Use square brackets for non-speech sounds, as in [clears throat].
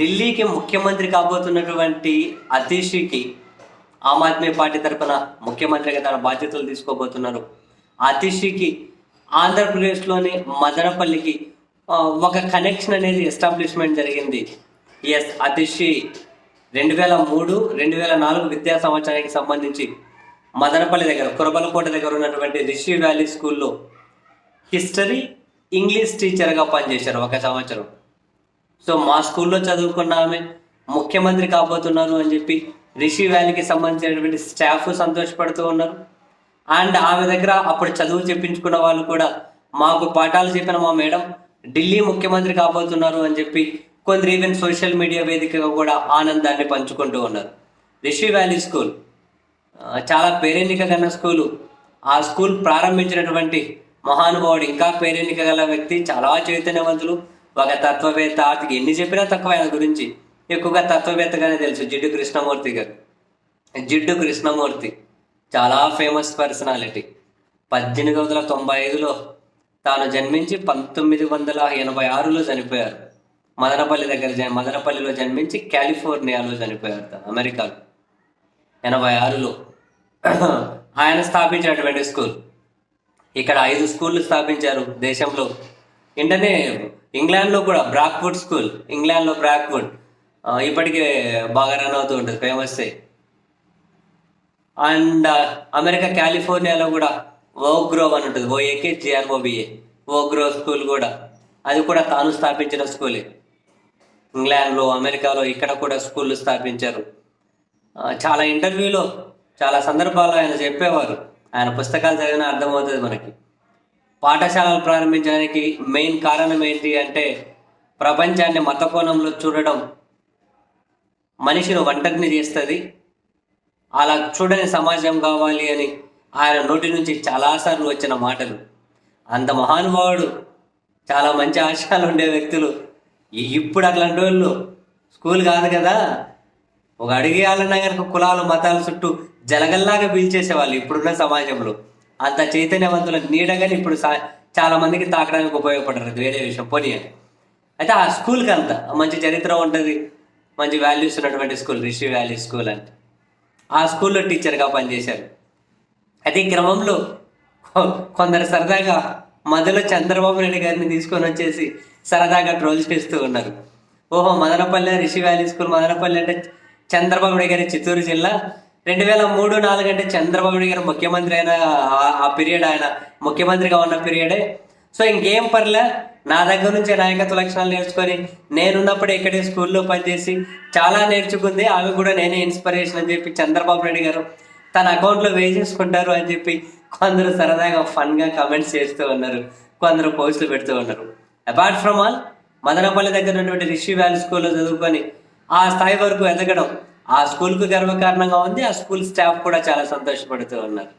ఢిల్లీకి ముఖ్యమంత్రి కాబోతున్నటువంటి అతీషికి ఆమ్ ఆద్మీ పార్టీ తరఫున ముఖ్యమంత్రిగా తన బాధ్యతలు తీసుకోబోతున్నారు. అతీషికి ఆంధ్రప్రదేశ్లోని మదనపల్లికి ఒక కనెక్షన్ అనేది ఎస్టాబ్లిష్మెంట్ జరిగింది. ఎస్ అతిషి రెండు వేల మూడు రెండు వేల నాలుగు విద్యా సంవత్సరానికి సంబంధించి మదనపల్లి దగ్గర కురబలకోట దగ్గర ఉన్నటువంటి రిషి వ్యాలీ స్కూల్లో హిస్టరీ ఇంగ్లీష్ టీచర్గా పనిచేశారు ఒక సంవత్సరం. సో మా స్కూల్లో చదువుకున్న ఆమె ముఖ్యమంత్రి కాబోతున్నారు అని చెప్పి రిషి వ్యాలీకి సంబంధించినటువంటి స్టాఫ్ సంతోషపడుతూ ఉన్నారు. అండ్ ఆమె దగ్గర అప్పుడు చదువు చెప్పించుకున్న వాళ్ళు కూడా మాకు పాఠాలు చెప్పిన మా మేడం ఢిల్లీ ముఖ్యమంత్రి కాబోతున్నారు అని చెప్పి కొందరు ఈవెన్ సోషల్ మీడియా వేదికగా కూడా ఆనందాన్ని పంచుకుంటూ ఉన్నారు. రిషి వ్యాలీ స్కూల్ చాలా పేరెన్నిక గల స్కూలు. ఆ స్కూల్ ప్రారంభించినటువంటి మహానుభావుడు ఇంకా పేరెన్నిక గల వ్యక్తి చాలా చైతన్యవంతులు. ఒక తత్వవేత్త ఆర్థిక ఎన్ని చెప్పినా తక్కువ ఆయన గురించి. ఎక్కువగా తత్వవేత్తగానే తెలుసు జిడ్డు కృష్ణమూర్తి గారు. జిడ్డు కృష్ణమూర్తి చాలా ఫేమస్ పర్సనాలిటీ పద్దెనిమిది వందల తొంభై ఐదులో తాను జన్మించి పంతొమ్మిది వందల ఎనభై ఆరులో చనిపోయారు. మదనపల్లి దగ్గర జ- మదనపల్లిలో జన్మించి కాలిఫోర్నియాలో చనిపోయారు తను అమెరికాలో. ఎనభై ఆరులో [clears throat] ఆయన స్థాపించినటువంటి స్కూల్. ఇక్కడ ఐదు స్కూళ్ళు స్థాపించారు దేశంలో. ఇంటనే ఇంగ్లాండ్లో కూడా బ్రాక్వుడ్ స్కూల్ ఇంగ్లాండ్లో బ్రాక్వుడ్ ఇప్పటికే బాగా రన్ అవుతూ ఉంటుంది ఫేమస్ అండ్ అమెరికా కాలిఫోర్నియాలో కూడా ఓగ్రోవ్ అని ఉంటుంది ఓఏకే జిఆర్ఓబిఏ ఓగ్రోవ్ స్కూల్ కూడా. అది కూడా తాను స్థాపించిన స్కూలే ఇంగ్లాండ్లో అమెరికాలో ఇక్కడ కూడా స్కూళ్ళు స్థాపించారు. చాలా ఇంటర్వ్యూలో చాలా సందర్భాల్లో ఆయన చెప్పేవారు. ఆయన పుస్తకాలు చదివినా అర్థమవుతుంది మనకి. పాఠశాలలు ప్రారంభించడానికి మెయిన్ కారణం ఏంటి అంటే ప్రపంచాన్ని మత కోణంలో చూడడం. మనిషిని ఒంటరిని చేస్తుంది. అలా చూడని సమాజం కావాలి అని ఆయన నోటి నుంచి చాలాసార్లు వచ్చిన మాటలు. అంత మహానుభావుడు చాలా మంచి ఆశయాలు ఉండే వ్యక్తులు. ఇప్పుడు అట్లాంటి వాళ్ళు స్కూల్ కాదు కదా. ఒక అడిగేయాలన్నా కనుక కులాలు మతాల చుట్టూ జలగల్లాగా పీల్చేసేవాళ్ళు ఇప్పుడున్న సమాజంలో. అంత చైతన్యవంతుల నీడగాని ఇప్పుడు సా- చాలా మందికి తాకడానికి ఉపయోగపడరు వేరే విషయం. పోనీ అని. అయితే ఆ స్కూల్కి అంత మంచి చరిత్ర ఉంటుంది మంచి వాల్యూస్ ఉన్నటువంటి స్కూల్ రిషి వ్యాలీ స్కూల్ అంటే. ఆ స్కూల్లో టీచర్గా పనిచేశారు. అయితే ఈ క్రమంలో కొందరు సరదాగా మధ్యలో చంద్రబాబు నాయుడు గారిని తీసుకొని వచ్చేసి సరదాగా ట్రోల్ చేస్తూ ఉన్నారు. ఓహో మదనపల్లి రిషి వ్యాలీ స్కూల్ మదనపల్లి అంటే చంద్రబాబు నాయుడు గారి చిత్తూరు జిల్లా రెండు వేల మూడు నాలుగు అంటే చంద్రబాబు నాయుడు గారు ముఖ్యమంత్రి అయిన ఆ- ఆ పీరియడ్ ఆయన ముఖ్యమంత్రిగా ఉన్న పీరియడే సో ఇంకేం పర్లే నా దగ్గర నుంచి నాయకత్వ లక్షణాలు నేర్చుకొని నేనున్నప్పుడు ఇక్కడే స్కూల్లో పనిచేసి చాలా నేర్చుకుంది. ఆమె కూడా నేనే ఇన్స్పిరేషన్ అని చెప్పి చంద్రబాబు నాయుడు గారు తన అకౌంట్లో వేసేసుకుంటారు అని చెప్పి కొందరు సరదాగా ఫన్గా కమెంట్స్ చేస్తూ ఉన్నారు. కొందరు పోస్టులు పెడుతూ ఉన్నారు. అపార్ట్ ఫ్రమ్ ఆల్ మదనపల్లి దగ్గర ఉన్నటువంటి రిషి వ్యాలీ స్కూల్లో చదువుకొని ఆ స్థాయి వరకు ఎదగడం ఆ స్కూల్కు గర్వకారణంగా ఉంది. ఆ స్కూల్ స్టాఫ్ కూడా చాలా సంతోషపడుతూ ఉన్నారు.